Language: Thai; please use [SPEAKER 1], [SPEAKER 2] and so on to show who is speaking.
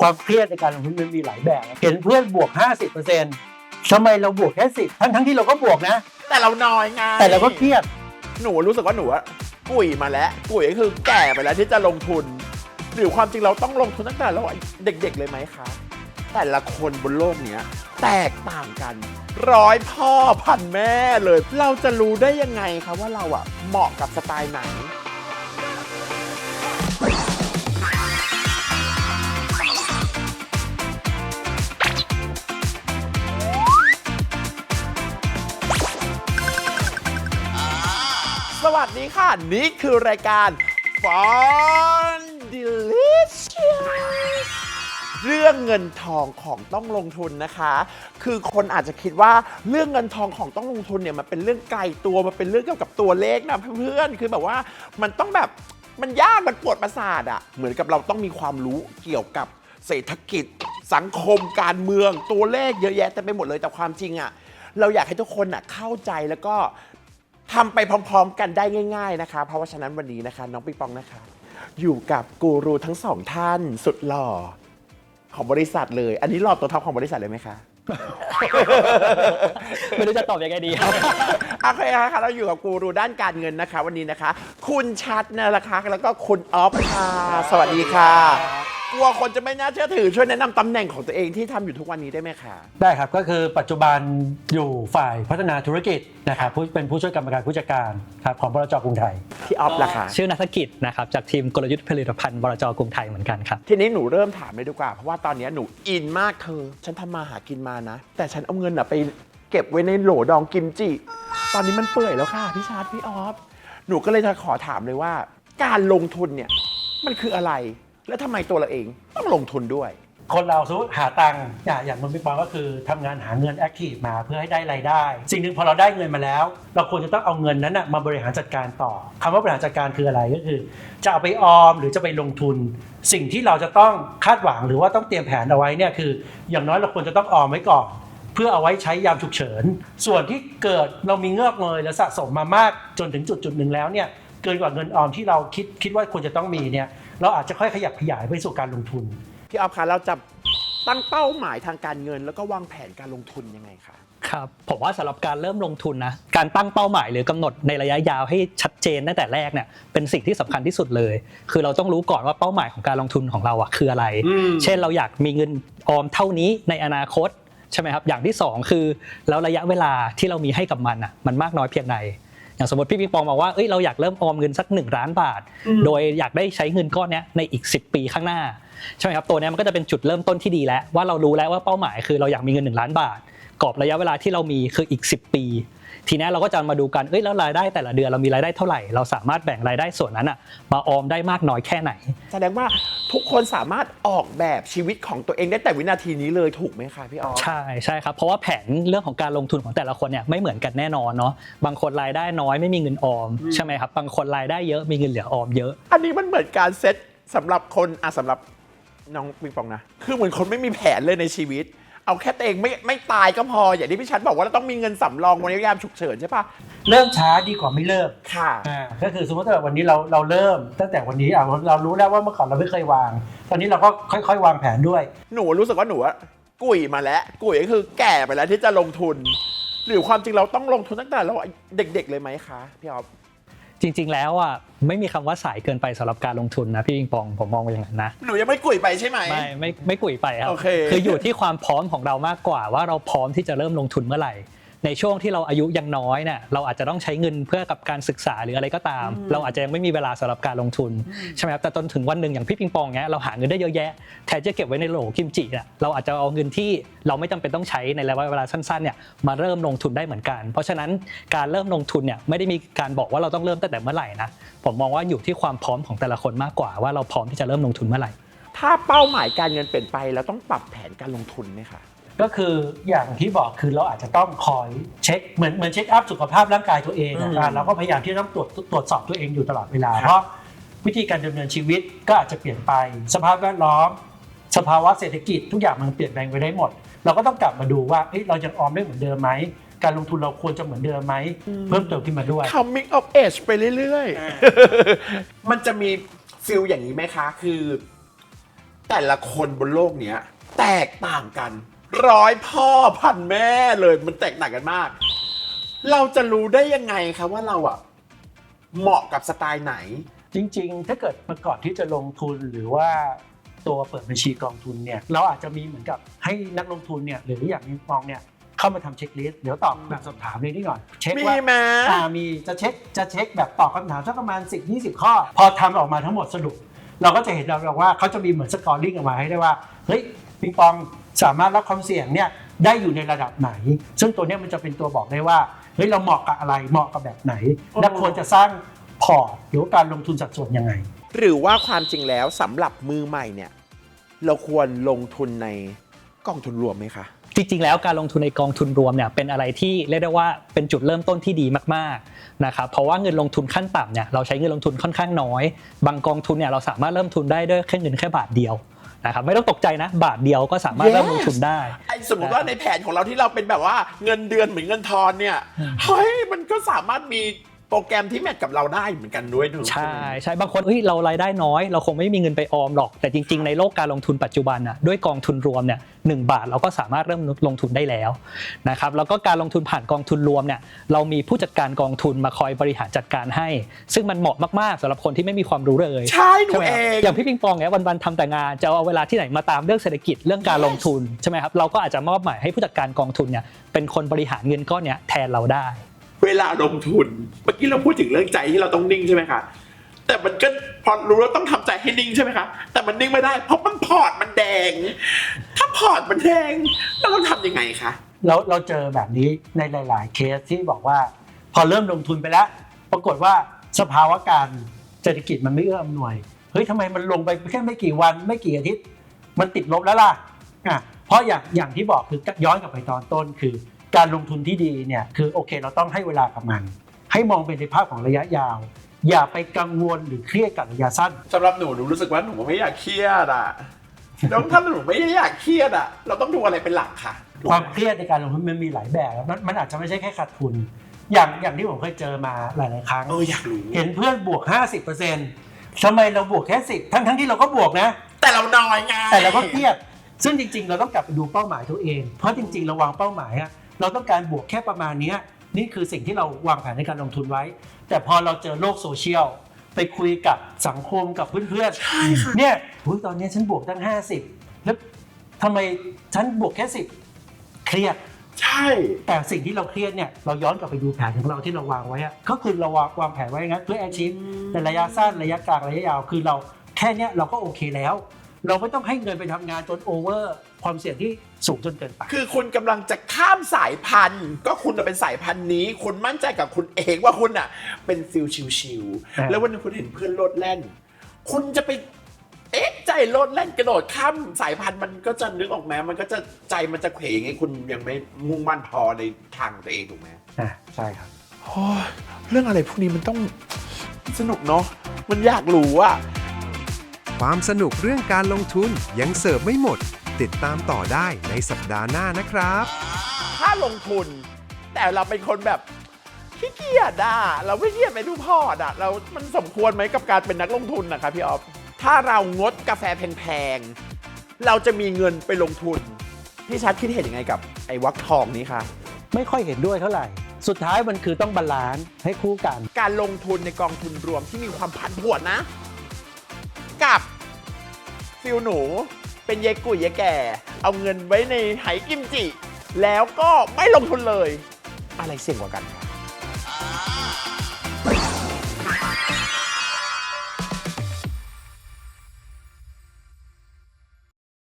[SPEAKER 1] ความเครียดในการลงทุนมันมีหลายแบบ เห็นเพื่อนบวก 50%ทำไมเราบวกแค่สิบทั้งทั้งๆที่เราก็บวกนะ
[SPEAKER 2] แต่เราน้อยไง
[SPEAKER 1] แต่เราก็เครียด
[SPEAKER 2] หนูรู้สึกว่าหนูอะกุยมาแล้วกุยก็คือแก่ไปแล้วที่จะลงทุน หรือความจริงเราต้องลงทุนตั้งแต่เราเด็กๆเลยไหมคะ แต่ละคนบนโลกเนี้ยแตกต่างกัน ร้อยพ่อพันแม่เลย เราจะรู้ได้ยังไงคะว่าเราอะเหมาะกับสไตล์ไหน วัสดีค่ะ นี่คือรายการ Fun Delicious เรื่องเงินทองของต้องลงทุนนะคะ คือคนอาจจะคิดว่าเรื่องเงินทองของต้องลงทุนเนี่ยมันเป็นเรื่องไกลตัวมันเป็นเรื่องเกี่ยวกับตัวเลขนะเพื่อนๆคือแบบว่ามันต้องแบบมันยากมันปวดประสาทอะเหมือนกับเราต้องมีความรู้เกี่ยวกับเศรษฐกิจ สังคมการเมืองตัวเลขเยอะแยะเต็มไปหมดเลยแต่ความจริงอะเราอยากให้ทุกคนอะเข้าใจแล้วก็ ทำไปพร้อมๆ กันได้ง่าย ๆนะคะ เพราะว่าฉะนั้นวันนี้นะคะ น้องปิงปองนะคะ อยู่กับกูรูทั้งสองท่านสุดหล่อของบริษัทเลย อันนี้หล่อตัวท็อปของบริษัทเลยไหมคะ
[SPEAKER 3] ไม่รู้จะตอบยังไงดีครับ
[SPEAKER 2] โอเคค่ะเราอยู่กับกูรูด้านการเงินนะคะ วันนี้นะคะ คุณชัดนะนะคะแล้วก็คุณออฟค่ะสวัสดีค่ะก ลัวคนจะไม่น่าเชื่อถือช่วยแนะนำตำแหน่งของตัวเองที่ทำอยู่ทุกวันนี้ได้ไหมคะ
[SPEAKER 1] ได้ครับก็คือปัจจุบันอยู่ฝ่ายพัฒนาธุรกิจนะครับผู้เป็นผู้ช่วยกรรมการผู้จัดการครับของบลจกรุงไทย
[SPEAKER 2] พี่ออฟล่ะคะ
[SPEAKER 3] ชื่อนักกิจนะครับจากทีมกลยุทธ์ผลิตภัณฑ์บรจกรุงไทยเหมือนกันครับ
[SPEAKER 2] ทีนี้หนูเริ่มถามเลยดีกว่า เพราะว่าตอนนี้หนูอินมากเธอ ฉันทำมาหากินมานะ แต่ฉันเอาเงินอะไปเก็บไว้ในโหลดองกิมจิ ตอนนี้มันเปื่อยแล้วค่ะพี่ชาร์ตพี่ออฟ หนูก็เลยจะขอถามเลยว่า การลงทุนเนี่ยมันคืออะไร และทำไมตัวเราเองต้องลงทุนด้วย
[SPEAKER 1] คนเราสมมติหาตังค์อย่างอย่างมันพี่ปองก็คือทำงานหาเงินแอคทีฟมาเพื่อให้ได้รายได้ สิ่งหนึ่งพอเราได้เงินมาแล้ว เราควรจะต้องเอาเงินนั้นนะมาบริหารจัดการต่อคำว่าบริหารจัดการคืออะไรก็คือ จะเอาไปออมหรือจะไปลงทุน สิ่งที่เราจะต้องคาดหวังหรือว่าต้องเตรียมแผนเอาไว้เนี่ยคือ อย่างน้อยเราควรจะต้องออมไว้ก่อน เพื่อเอาไว้ใช้ยามฉุกเฉิน ส่วนที่เกิดเรามีเงือกเงยและสะสมมามากจนถึงจุดจุดหนึ่งแล้วเนี่ยเกินกว่าเงินออมที่เราคิดคิดว่าควรจะต้องมีเนี่ย เราอาจจะค่อยขยับขยายไปสู่การลงทุน
[SPEAKER 2] พี่ออฟคะเราจะตั้งเป้าหมายทางการเงิน แล้วก็วางแผนการลงทุนยังไงคะ
[SPEAKER 3] ครับผมว่าสำหรับการเริ่มลงทุนนะการตั้งเป้าหมายหรือกำหนดในระยะยาวให้ชัดเจนตั้งแต่แรกเนี่ยเป็นสิ่งที่สำคัญที่สุดเลย คือเราต้องรู้ก่อนว่าเป้าหมายของการลงทุนของเราอะคืออะไร
[SPEAKER 1] อืม
[SPEAKER 3] เช่นเราอยากมีเงินออมเท่านี้ในอนาคตใช่ไหมครับอย่างที่สองคือแล้วระยะเวลาที่เรามีให้กับมันอะมันมากน้อยเพียงใด อย่างสมมติพี่ปิงปองบอกว่าเอ้ยเราอยากเริ่มออมเงินสัก 1 ล้านบาท โดยอยากได้ใช้เงินก้อนเนี้ยในอีก 10 ปีข้างหน้าใช่ไหมครับตัวเนี้ยมันก็จะเป็นจุดเริ่มต้นที่ดีแล้ว ว่าเรารู้แล้วว่าเป้าหมายคือเราอยากมีเงิน 1 ล้านบาทกรอบระยะเวลาที่เรามีคืออีก 10 ปี ทีนี้เราก็จะมาดูกันเอ้ยแล้วรายได้แต่ละเดือนเรามีรายได้เท่าไหร่ เราสามารถแบ่งรายได้ส่วนนั้นอะมาออมได้มากน้อยแค่ไหน
[SPEAKER 2] แสดงว่า ทุกคนสามารถออกแบบชีวิตของตัวเองได้แต่วินาทีนี้เลยถูกไหมคะพี่ออฟ
[SPEAKER 3] ใช่ใช่ครับ เพราะว่าแผนเรื่องของการลงทุนของแต่ละคนเนี่ยไม่เหมือนกันแน่นอนเนาะบางคนรายได้น้อยไม่มีเงินออมใช่ไหมครับบางคนรายได้เยอะมีเงินเหลือออมเยอะ
[SPEAKER 2] อันนี้มันเหมือนการเซตสำหรับคนอะสำหรับน้องปิงปองนะ คือเหมือนคนไม่มีแผนเลยในชีวิต เอาแค่ตัวเองไม่ไม่ตายก็พอ อย่างที่พี่ชัดบอกว่าเราต้องมีเงินสำรองวันยามฉุกเฉินใช่ปะ
[SPEAKER 1] เริ่มช้าดีกว่าไม่เริ่ม
[SPEAKER 2] ค่ะ
[SPEAKER 1] อ่าก็คือสมมติว่าวันนี้เราเราเริ่ม ตั้งแต่วันนี้อะเรารู้แล้วว่าเมื่อก่อนเราไม่เคยวาง ตอนนี้เราก็ค่อย ๆ วางแผนด้วย
[SPEAKER 2] หนูรู้สึกว่าหนูอะกุยมาแล้ว กุยก็คือแก่ไปแล้วที่จะลงทุน หรือความจริงเราต้องลงทุนตั้งแต่เราเด็กๆเลยไหมคะพี่ออฟ
[SPEAKER 3] จริง ๆ แล้วอะไม่มีคำว่าสายเกินไปสำหรับการลงทุนนะพี่ปิงปองผมมองว่าอย่างนั้นนะ
[SPEAKER 2] หนูยังไม่กุยไปใช่ไหม
[SPEAKER 3] ไม่ไม่ไม่กุยไปครับ
[SPEAKER 2] โอเค
[SPEAKER 3] คืออยู่ที่ความพร้อมของเรามากกว่าว่าเราพร้อมที่จะเริ่มลงทุนเมื่อไหร่ ในช่วงที่เราอายุยังน้อยเนี่ยเราอาจจะต้องใช้เงินเพื่อกับการศึกษาหรืออะไรก็ตาม เราอาจจะยังไม่มีเวลาสำหรับการลงทุนใช่ไหมครับแต่จนถึงวันหนึ่งอย่างพี่ปิงปองเนี้ยเราหาเงินได้เยอะแยะแทนจะเก็บไว้ในโหลกิมจิอะเราอาจจะเอาเงินที่เราไม่จำเป็นต้องใช้ในระยะเวลาสั้นๆเนี่ยมาเริ่มลงทุนได้เหมือนกัน เพราะฉะนั้นการเริ่มลงทุนเนี่ยไม่ได้มีการบอกว่าเราต้องเริ่มตั้งแต่เมื่อไหร่นะผมมองว่าอยู่ที่ความพร้อมของแต่ละคนมากกว่าว่าเราพร้อมที่จะเริ่มลงทุนเมื่อไหร่
[SPEAKER 2] ถ้าเป้าหมายการเงินเปลี่ยนไปเราต้องปรับแผนการลงทุนไหมคะ
[SPEAKER 1] ก็คืออย่างที่บอกคือเราอาจจะต้องคอยเช็คเหมือนเหมือนเช็คอัพสุขภาพร่างกายตัวเอง
[SPEAKER 2] อืม
[SPEAKER 1] อะเราก็พยายามที่จะต้องตรวจตรวจสอบตัวเองอยู่ตลอดเวลา
[SPEAKER 2] ครับ
[SPEAKER 1] เพราะวิธีการดำเนินชีวิตก็อาจจะเปลี่ยนไป สภาพแวดล้อม สภาวะเศรษฐกิจทุกอย่างมันเปลี่ยนแปลงไปได้หมด เราก็ต้องกลับมาดูว่าเอ้ยเรายังออมได้เหมือนเดิมไหมการลงทุนเราควรจะเหมือนเดิมไหมเพิ่มเติมขึ้นมาด้วย
[SPEAKER 2] coming of age ไปเรื่อยๆ มันจะมีฟิลอย่างนี้ไหมคะ คือ แต่ละคนบนโลกเนี้ย แตกต่างกัน ร้อยพ่อพันแม่เลยมันแตกต่างกันมาก เราจะรู้ได้ยังไงคะว่าเราอะเหมาะกับสไตล์ไหน
[SPEAKER 1] จริงๆ ถ้าเกิดประกอบที่จะลงทุนหรือว่าตัวเปิดบัญชีกองทุนเนี่ยเราอาจจะมีเหมือนกับให้นักลงทุนเนี่ยหรืออย่างมีฟองเนี่ยเข้ามาทำเช็คลิสต์เดี๋ยวตอบแบบสอบถามเลยนิดหน่อยเช็ค
[SPEAKER 2] มี
[SPEAKER 1] ว่า
[SPEAKER 2] ไหม
[SPEAKER 1] อ่ามีจะเช็คจะเช็คแบบตอบคำถามสักประมาณ 10 20 ข้อ พอทำออกมาทั้งหมดสรุป เราก็จะเห็นแล้วว่าเขาจะมีเหมือนสกอร์ลิงออกมาให้ได้ว่าเฮ้ย ปิงปองสามารถรับความเสี่ยงเนี่ยได้อยู่ในระดับไหน ซึ่งตัวเนี้ยมันจะเป็นตัวบอกได้ว่าเฮ้ยเราเหมาะกับอะไรเหมาะกับแบบไหน และควรจะสร้างพอร์ตหรือว่าการลงทุนสัดส่วนยังไง
[SPEAKER 2] หรือว่าความจริงแล้วสำหรับมือใหม่เนี่ยเราควรลงทุนในกองทุนรวมไหมคะ
[SPEAKER 3] จริงๆ แล้วการลงทุนในกองทุนรวมเนี่ยเป็นอะไรที่เรียกได้ว่าเป็นจุดเริ่มต้นที่ดีมากๆนะครับเพราะว่าเงินลงทุนขั้นต่ำเนี่ยเราใช้เงินลงทุนค่อนข้างน้อย บางกองทุนเนี่ยเราสามารถเริ่มทุนได้ด้วยแค่เงินแค่บาทเดียว นะครับไม่ต้องตกใจนะบาทเดียวก็สามารถ
[SPEAKER 2] Yes
[SPEAKER 3] เริ่มลงทุนได้
[SPEAKER 2] ไอ้สมมติว่าในแผนของเราที่เราเป็นแบบว่าเงินเดือนเหมือนเงินทอนเนี่ย เฮ้ย มันก็สามารถมี โปรแกรมที่แมทกับเราได้เหมือนกันด้วยดู
[SPEAKER 3] ใช่ใช่บางคนเฮ้ยเรารายได้น้อย เราคงไม่มีเงินไปออมหรอก แต่จริงๆ ในโลกการลงทุนปัจจุบันน่ะด้วยกองทุนรวมเนี่ยหนึ่งบาทเราก็สามารถเริ่มลงทุนได้แล้วนะครับแล้วก็การลงทุนผ่านกองทุนรวมเนี่ยเรามีผู้จัดการกองทุนมาคอยบริหารจัดการให้ ซึ่งมันเหมาะมากๆสำหรับคนที่ไม่มีความรู้เลย
[SPEAKER 2] ใช่หนู
[SPEAKER 3] ใช่ไหม
[SPEAKER 2] เอ
[SPEAKER 3] ครับ
[SPEAKER 2] ง
[SPEAKER 3] อย่างพี่ปิงปองเนี่ยวันๆทำแต่งานจะเอาเวลาที่ไหนมาตามเรื่องเศรษฐกิจเรื่องการลงทุนใช่ไหมครับเราก็อาจจะมอบหมายให้ผู้จัดการกองทุนเนี่ยเป็นคนบริหารเงินก้อนเนี้ยแทนเราได้
[SPEAKER 2] เวลาลงทุน เมื่อกี้เราพูดถึงเรื่องใจที่เราต้องนิ่งใช่ไหมคะแต่มันก็พอรู้แล้วต้องทำใจให้นิ่งใช่ไหมคะ แต่มันนิ่งไม่ได้ เพราะมันพอร์ตมันแดง ถ้าพอร์ตมันแดงเราต้องทำยังไงคะ
[SPEAKER 1] เราเราเจอแบบนี้ในหลาย ๆ เคสที่บอกว่า พอเริ่มลงทุนไปแล้ว ปรากฏว่าสภาวะการเศรษฐกิจมันไม่เอื้ออำนวยเฮ้ยทำไมมันลงไปแค่ไม่กี่วันไม่กี่อาทิตย์ มันติดลบแล้วล่ะอะเพราะอย่างอย่างที่บอกคือย้อนกลับไปตอนต้นคือ การลงทุนที่ดีเนี่ยคือโอเค เราต้องให้เวลากับมัน ให้มองเป็นในภาพของระยะยาว อย่าไปกังวลหรือเครียดกับระยะสั้น
[SPEAKER 2] สำหรับหนูหนูรู้สึกว่าหนูไม่อยากเครียดอะแล้วถ้าหนูไม่ได้อยากเครียดอะ เราต้องดูอะไรเป็นหลักค่ะ
[SPEAKER 1] ความเครียดในการลงทุนมันมีหลายแบบมันมันอาจจะไม่ใช่แค่ขาดทุน อย่างอย่างที่ผมเคยเจอมาหลายๆครั้ง
[SPEAKER 2] เอออยากรู้
[SPEAKER 1] เห็นเพื่อนบวก 50%ทำไมเราบวกแค่10ทั้งทั้งๆที่เราก็บวกนะ
[SPEAKER 2] แต่เราน้อยไง
[SPEAKER 1] แต่เราก็เครียดซึ่งจริง ๆ เราต้องกลับไปดูเป้าหมายตัวเอง เพราะจริง ๆ เราวางเป้าหมายอะ เราต้องการบวกแค่ประมาณเนี้ยนี่คือสิ่งที่เราวางแผนในการลงทุนไว้ แต่พอเราเจอโลกโซเชียลไปคุยกับสังคมกับเพื่อนๆเนี่ยอุ๊ยตอนนี้ฉันบวกตั้ง 50 แล้วทำไมฉันบวกแค่10เครียด
[SPEAKER 2] ใช่
[SPEAKER 1] แต่สิ่งที่เราเครียดเนี่ยเราย้อนกลับไปดูแผนของเราที่เราวางไว้อะก็คือเราวางวางแผนไว้งั้นเพื่อ achieve ในระยะสั้นระยะกลางระยะยาว คือเราแค่เนี้ยเราก็โอเคแล้ว เราไม่ต้องให้เงินไปทำงานจนโอเวอร์ความเสี่ยงที่สูงจนเกินไป
[SPEAKER 2] คือคุณกำลังจะข้ามสายพันธุ์ ก็คุณน่ะเป็นสายพันธุ์นี้ คุณมั่นใจกับคุณเองว่าคุณอะ เป็นฟิลชิว
[SPEAKER 1] อ่า
[SPEAKER 2] ๆแล้ววันหนึงคุณเห็นเพื่อนโลดแล่น คุณจะไปเอ๊ะใจโลดแล่นกระโดดข้ามสายพันธุ์มันก็จะนึกออกไหมมันก็จะใจมันจะเขวไงคุณยังไม่มุ่งมั่นพอในทางตัวเองถูกไหม
[SPEAKER 1] อะใช่ครับ
[SPEAKER 2] โอ้ยเรื่องอะไรพวกนี้มันต้องสนุกเนาะมันอยากรู้อะ
[SPEAKER 4] ความสนุกเรื่องการลงทุนยังเสิร์ฟไม่หมด ติดตามต่อได้ในสัปดาห์หน้านะครับ
[SPEAKER 2] ถ้าลงทุน แต่เราเป็นคนแบบขี้เกียจอะเราไม่เกียจไปดูพอร์ตอะเรา มันสมควรไหมกับการเป็นนักลงทุนนะครับพี่ออฟ ถ้าเรางดกาแฟแพงๆ เราจะมีเงินไปลงทุน พี่ชัดคิดเห็นยังไงกับไอ้วักทองนี้คะ
[SPEAKER 1] ไม่ค่อยเห็นด้วยเท่าไหร่ สุดท้ายมันคือต้องบาลานซ์ให้คู่กัน
[SPEAKER 2] การลงทุนในกองทุนรวมที่มีความผันผวนนะ กับ ฟิลหนู เป็นเยกุยเยแก่ เอาเงินไว้ในไหกิมจิ แล้วก็ไม่ลงทุนเลย อะไรเสี่ยงกว่ากันคะ